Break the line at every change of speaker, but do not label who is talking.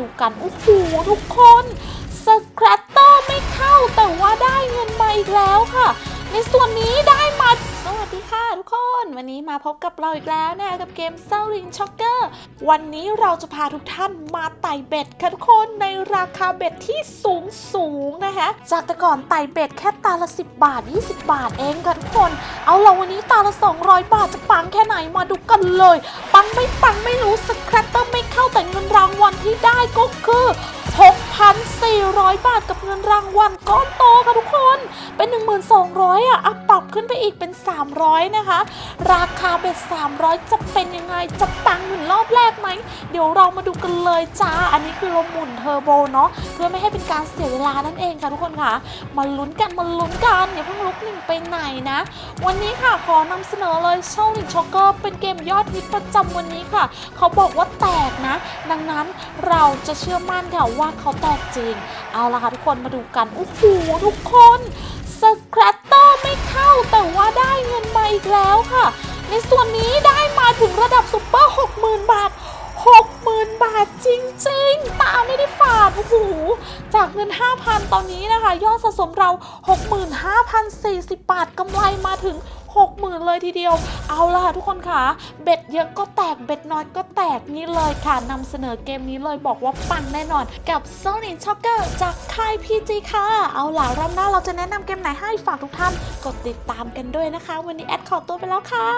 ดูกัน โอ้โห ทุกคนสครัตเตอร์ไม่เข้าแต่ว่าได้เงินมาอีกแล้วค่ะ ในส่วนนี้ได้มา สวัสดีค่ะทุกคน วันนี้มาพบกับเราอีกแล้วนะคะกับเกมเซ l ลิงช็อกเกอร์วันนี้เราจะพาทุกท่านมาไต่เบ็ดค่ะทุกคนในราคาเบ็ดที่สูงสูงนะคะจากแต่ก่อนไต่เบ็ดแค่ตาละ 10 บาท 20 บาทเองค่ะทุกคน เอาเราวันนี้ตาละ 200 บาทจะปังแค่ไหนมาดูกันเลย ปังไม่ปังไม่รู้สครัตเตอร์ไม่ ที่ได้ก็คือ 6,400 บาทกับเงินรางวัลก้อนโตค่ะทุกคน เป็น 1,200อะอัพ ขึ้นไปอีกเป็น 300 นะคะ ราคาเบ็ด300 จะเป็นยังไง จะปังเหมือนรอบแรกไหม เดี๋ยวเรามาดูกันเลยจ้า อันนี้คือเราหมุนเทอร์โบเนาะ เพื่อไม่ให้เป็นการเสียเวลานั่นเองค่ะทุกคนค่ะ มาลุ้นกัน มาลุ้นกัน อย่าเพิ่งลุกหนึ่งไปไหนนะ วันนี้ค่ะขอนำเสนอเลยเช่าลิงช็อกเกอร์เป็นเกมยอดฮิตประจำวันนี้ค่ะ เขาบอกว่าแตกนะ ดังนั้นเราจะเชื่อมั่นค่ะว่าเขาแตกจริง เอาละค่ะทุกคนมาดูกันโอ้โหทุกคนสครต กแล้วค่ะ ในส่วนนี้ได้มาถึงระดับซุปเปอร์ 60,000 บาท 60,000 บาทจริงๆ ตาไม่ได้ฝาดโอ้โหจากเงิน 5,000 ตอนนี้นะคะ ยอดสะสมเรา 65,040 บาทกำไรมาถึง 60,000เลยทีเดียว เอาล่ะทุกคนค่ะ เบ็ดเยอะก็แตก เบ็ดน้อยก็แตกนี่เลยค่ะนำเสนอเกมนี้เลยบอกว่าปังแน่นอน กับ Sony Shocker จากค่ายพีจีค่ะ เอาล่ะรอบหน้าเราจะแนะนำเกมไหนให้ฝากทุกท่าน กดติดตามกันด้วยนะคะ วันนี้แอดขอตัวไปแล้วค่ะ